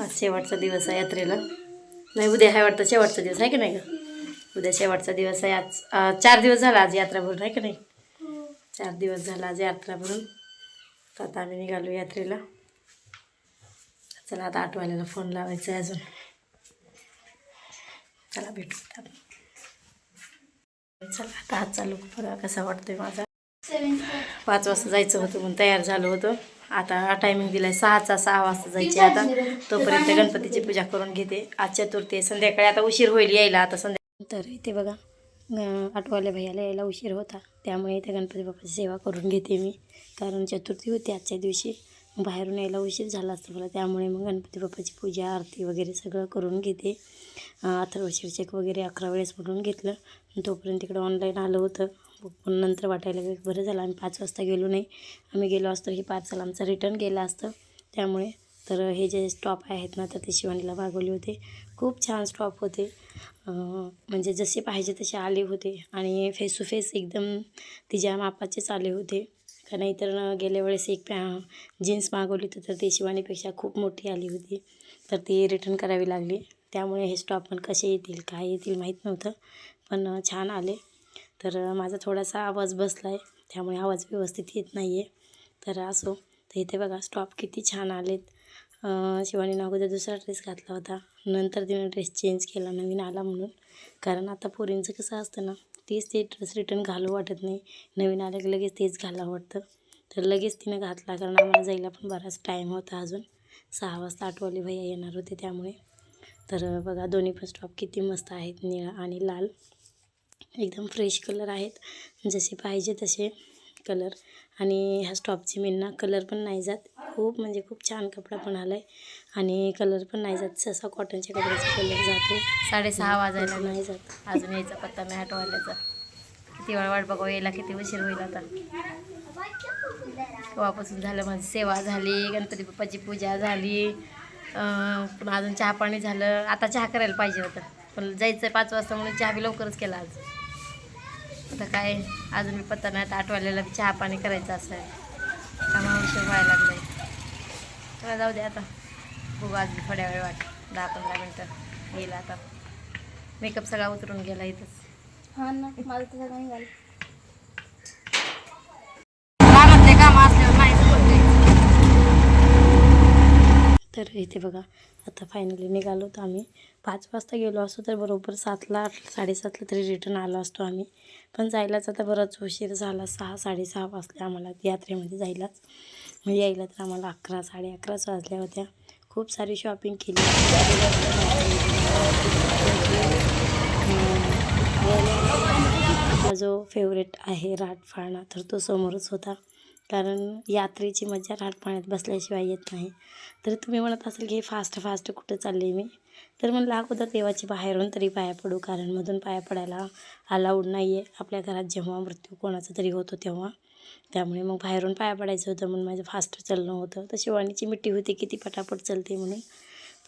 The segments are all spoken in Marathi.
आज शेवटचा दिवस आहे यात्रेला. नाही उद्या आहे वाटतं शेवटचा दिवस आहे की नाही का उद्या शेवटचा दिवस आहे. आज चार दिवस झाला आज यात्रा भरून आहे की नाही? चार दिवस झाला आज यात्रा भरून. तर आता आम्ही निघालो यात्रेला. चला आता आठवायला फोन लावायचा आहे अजून. चला भेटू चला आता आज चालू बघा कसा वाटतोय माझा. पाच वाजता जायचं होतं म्हणून तयार झालो होतो. आता टायमिंग दिलाय सहाचा सहा वाजता जायचे आता. तोपर्यंत गणपतीची पूजा करून घेते. आज चतुर्थी आहे. संध्याकाळी आता उशीर होईल यायला. आता संध्या तर इथे बघा आठवाल्या भैयाला यायला उशीर होता. त्यामुळे इथे गणपती बाप्पाची सेवा करून घेते मी. कारण चतुर्थी होती आजच्या दिवशी. बाहेरून यायला उशीर झाला असता. मला त्यामुळे मग गणपती बाप्पाची पूजा आरती वगैरे सगळं करून घेते. अथर्व चेक वगैरे अकरा वेळेस म्हणून घेतलं. तोपर्यंत तिकडं ऑनलाईन आलं होतं. पण नंतर वाटायला लागलं बरं झालं आम्ही पाच वाजता गेलो नाही. आम्ही गेलो असतो हे पार्सल आमचं रिटर्न गेलं असतं. त्यामुळे तर हे जे स्टॉप आहेत ना तर ते शिवानीला मागवले होते. खूप छान स्टॉप होते. म्हणजे जसे पाहिजे तसे आले होते. आणि फेस टू फेस एकदम तिच्या मापाचेच आले होते. का नाहीतर गेल्या वेळेस एक पॅ जीन्स मागवली होती तर ती शिवानीपेक्षा खूप मोठी आली होती. तर ती रिटर्न करावी लागली. त्यामुळे हे स्टॉप पण कसे येतील काय येतील माहीत नव्हतं. पण छान आले. तर माझा थोडासा आवाज बसला आहे त्यामुळे आवाज व्यवस्थित येत नाही आहे तर असो तर इथे बघा स्टॉप किती छान आलेत. अं, शिवानीनं अगोदर दुसरा ड्रेस घातला होता. नंतर तिने ड्रेस चेंज केला नवीन आला म्हणून. कारण आता पोरींचं कसं असतं ना तेच ते ड्रेस रिटर्न घालू वाटत नाही. नवीन आलं की लगेच तेच घालावं वाटतं. तर लगेच तिनं घातला कारण आम्हाला जायला पण बराच टाईम होता अजून. सहा वाजता आठवले भैया येणार होते त्यामुळे. तर बघा दोन्ही पण स्टॉप किती मस्त आहेत निळा आणि लाल. एकदम फ्रेश कलर आहेत. जसे पाहिजे तसे कलर आणि ह्या स्टॉपची मिलना कलर पण नाही जात. खूप म्हणजे खूप छान कपडा पण आला आहे आणि कलर पण नाही जात. सहसा कॉटनच्या कपड्याचा कलर जातो. साडेसहा वाजायला नाही जात अजून यायचा पत्ता नाही आठवायलाचा किती वेळ वाट बघावं यायला किती उशीर होईल आता. केव्हापासून झालं माझी सेवा झाली गणपती बाप्पाची पूजा झाली. पुन्हा अजून चहा पाणी झालं. आता चहा करायला पाहिजे होतं. पण जायचं पाच वाजता म्हणून चहा बी लवकरच केला आज. आता काय अजून मी पत्ता नाही आता आठवायला चहा पाणी करायचं असं आहे त्यामुळे उशीर व्हायला लागलाय. चला जाऊ दे आता. बघू आज थोड्या वेळ वाट. दहा पंधरा मिनटं येईल आता. मेकअप सगळा उतरून गेला इथंच. हा ना मला तर सगळं निघालं रानातले काम असल्यावर नाही जमत तर इथे बघा आता फायनली निघालो तर आम्ही. पाच वाजता गेलो असतो तर बरोबर सातला साडेसातला तरी रिटर्न आलो असतो आम्ही. पण जायलाच आता बराच उशीर झाला सहा साडेसहा वाजले आम्हाला यात्रेमध्ये जायलाच. म्हणजे यायला तर आम्हाला अकरा साडे अकराच वाजल्या होत्या. खूप सारी शॉपिंग केली. जो फेवरेट आहे राटफाळणा तर तो समोरच होता. कारण यात्रेची मजा राटपाण्यात बसल्याशिवाय येत नाही. तर तुम्ही म्हणत असाल की फास्ट फास्ट कुठं चालले मी? तर म्हणलं अगोदर देवाची बाहेरून तरी पाया पडू कारण मधून पाया पडायला अलाउड नाही आहे आपल्या घरात जेव्हा मृत्यू कोणाचा तरी होतो तेव्हा. त्यामुळे मग बाहेरून पाया पडायचं होतं म्हणून माझं फास्ट चालणं होतं. तर शिवानीची मिठी होती किती पटापट चालते म्हणून.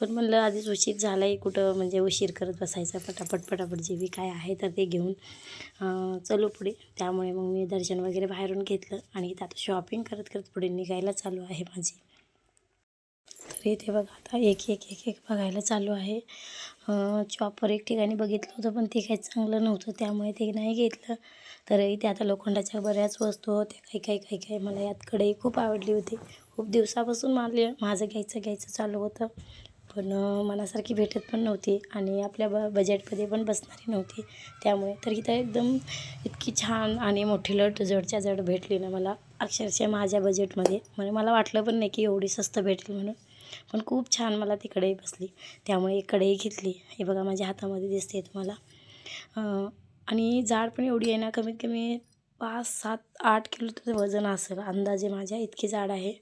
पण म्हणलं आधीच उशीर झाला आहे कुठं म्हणजे उशीर करत बसायचा पटापट पटापट जे बी काय आहे तर ते घेऊन चलो पुढे. त्यामुळे मग मी दर्शन वगैरे बाहेरून घेतलं आणि इथं आता शॉपिंग करत करत पुढे निघायला चालू आहे माझी. तर इथे बघा आता एक एक एक एक बघायला चालू आहे. चॉपर एक ठिकाणी बघितलं होतं पण ते काही चांगलं नव्हतं त्यामुळे ते नाही घेतलं. तर इथे आता लोखंडाच्या बऱ्याच वस्तू होत्या काही काही काही काही मला यात कढई खूप आवडली होती. खूप दिवसापासून मला माझं घ्यायचं घ्यायचं चालू होतं. पण मनासारखी भेटत पण नव्हती आणि आपल्या ब बजेटमध्ये पण बसणारी नव्हती. त्यामुळे तर इथं एकदम इतकी छान आणि मोठी लट जडच्या जड भेटली ना मला अक्षरशः माझ्या बजेटमध्ये म्हणजे मला वाटलं पण नाही की एवढी स्वस्त भेटेल म्हणून. पण खूप छान मला ती कढई बसली. त्यामुळे एक कढई घेतली. हे बघा माझ्या हातामध्ये दिसते तुम्हाला. आणि जाड पण एवढी आहे ना कमीत कमी पाच सात आठ किलो तर वजन असेल. अंदाजे माझ्या इतकी जाड आहे.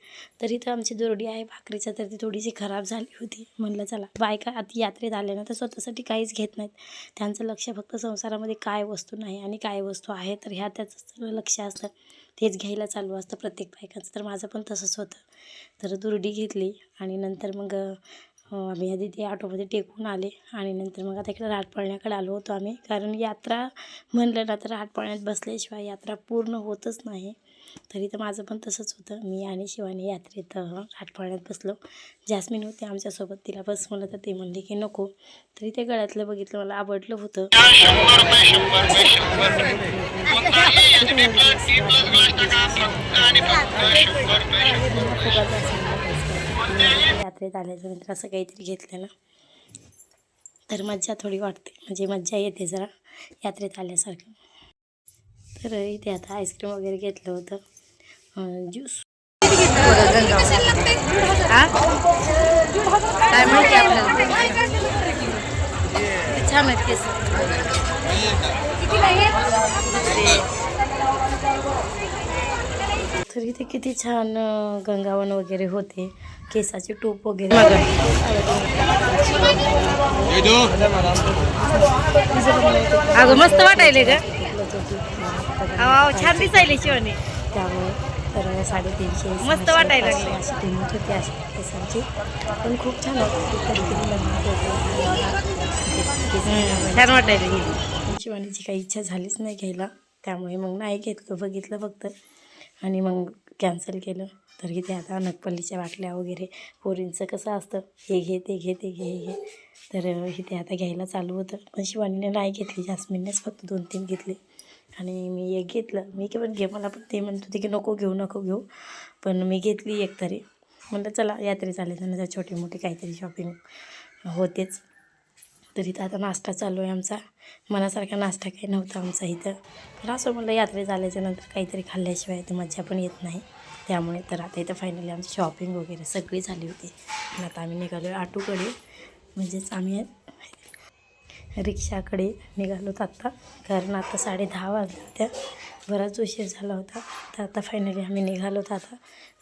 तरी तर आमची दोरडी आहे. भाकरीचा तर ती थोडीशी खराब झाली होती. म्हणलं चला बायका आता यात्रेत आल्या ना तर स्वतःसाठी काहीच घेत नाहीत. त्यांचं लक्ष फक्त संसारामध्ये काय वस्तू नाही आणि काय वस्तू आहे तर ह्या त्याचं लक्ष असतं. तेच घ्यायला चालू असतं प्रत्येक बायकाचं. तर माझं पण तसंच होतं. तर दुरडी घेतली आणि नंतर मग आम्ही आधी ते ऑटोमध्ये टेकून आले आणि नंतर मग आता इकडे राटपाळण्याकडे आलो होतो आम्ही. कारण यात्रा म्हणलं ना तर राटपाळण्यात बसल्याशिवाय यात्रा पूर्ण होतच नाही. तरी तर माझं पण तसंच होतं. मी आणि शिवानी यात्रेत राटपाळण्यात बसलो. जास्मिन होते आमच्यासोबत. तिला बस म्हणलं तर ते म्हणले की नको. तरी ते गळ्यातलं बघितलं. मला आवडलं होतं. यात्रेत आल्याच्यानंतर असं काहीतरी घेतलं ना तर मज्जा थोडी वाटते म्हणजे मज्जा येते जरा यात्रेत आल्यासारखं. तर इथे आता आईस्क्रीम वगैरे घेतलं होतं. ज्यूस हा? काय माहिती आपल्याला? छान आहेत केस. तर इथे किती छान गंगावन वगैरे होते. केसाचे टोप वगैरे. अगं मस्त वाटायले का छान दिसायले शिवानी. त्यामुळे तर साडेतीनशे मस्त वाटायला लागले. अशी किंमत होती अशी केसांची. पण खूप छान वाटते छान वाटायला. शिवानीची काही इच्छा झालीच नाही घ्यायला. त्यामुळे मग नाही घेतलं. बघितलं फक्त. आणि मग कॅन्सल केलं. तर इथे आता नकपल्लीच्या बाटल्या वगैरे पोरींचं कसं असतं? हे घे ते घे ते घे हे घे. तर इथे आता घ्यायला चालू होतं. पण शिवानीने नाही घेतली. जास्मिननेच फक्त दोन तीन घेतले. आणि मी एक घेतलं. मी की पण घे मला पण. ते म्हणत होते की नको घेऊ नको घेऊ. पण मी घेतली एक तरी. म्हणलं चला यात्रे चालेल तर छोटी मोठी काहीतरी शॉपिंग होतेच. तर इथं आता नाश्ता चालू आहे आमचा. मनासारखा नाश्ता काही नव्हता आमचा इथं. तर असं म्हणलं यात्रेत आल्याच्यानंतर काहीतरी खाल्ल्याशिवाय तर मजा पण येत नाही. त्यामुळे तर आता इथं फायनली आमची शॉपिंग वगैरे सगळी झाली होती. आणि आता आम्ही निघालो आटूकडे. म्हणजेच आम्ही रिक्षाकडे निघालोत आत्ता. कारण आता साडे दहा वाजल्या होत्या बराच उशीर झाला होता. तर आता फायनली आम्ही निघालोत आता.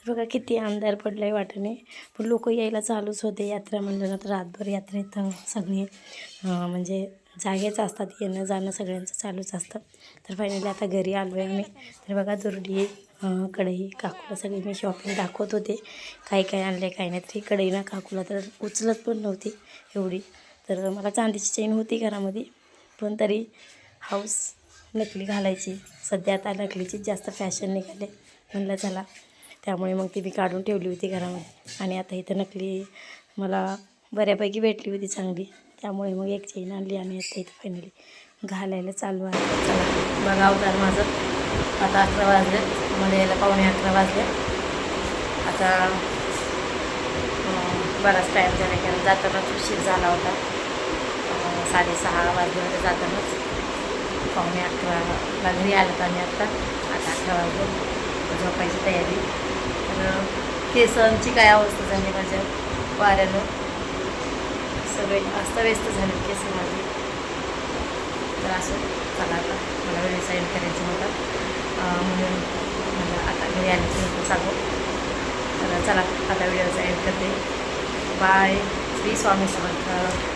तर बघा किती अंधार पडला आहे वाटेने. पण लोक यायला चालूच होते. यात्रा म्हणलं ना तर रातभर यात्रेत सगळे म्हणजे जागेच असतात. येणं जाणं सगळ्यांचं चालूच असतं. तर फायनली आता घरी आलो आहे आम्ही. तर बघा दुर्डी कढई काकूला सगळी मी शॉपिंग दाखवत होते. काय काय आहे काय नाही. तरी कढई ना काकूला तर उचलत पण नव्हती एवढी. तर मला चांदीची चेन होती घरामध्ये पण तरी हाऊस नकली घालायची. सध्या आता नकलीचीच जास्त फॅशन निघाले म्हणलं चला. त्यामुळे मग ती मी काढून ठेवली होती घरामध्ये. आणि आता इथं नकली मला बऱ्यापैकी भेटली होती चांगली. त्यामुळे मग एक चेन आणली आणि आता इथं फायनली घालायला चालू आहे. बघा अवतार माझं. आता अकरा वाजले. मला यायला पावणे अकरा वाजले. आता बराच टाईम झाला कारण जातानाच उशीर झाला होता. साडेसहा वाजले जातानाच. पाहुणे अकराला घरी आलो तर आम्ही आत्ता आता अकरा वाजून झोपायची तयारी. तर केसांची काय अवस्था झाली माझ्या? वाऱ्यानं. सगळे अस्तव्यस्त झाले केस माझे. तर असं चला आता. मला वेळ साईन करायचा होता. म्हणून मला आता घरी आले की सांगू. तर चला आता व्हिडिओचा एड करते. Bye. Sri Swami Samartha.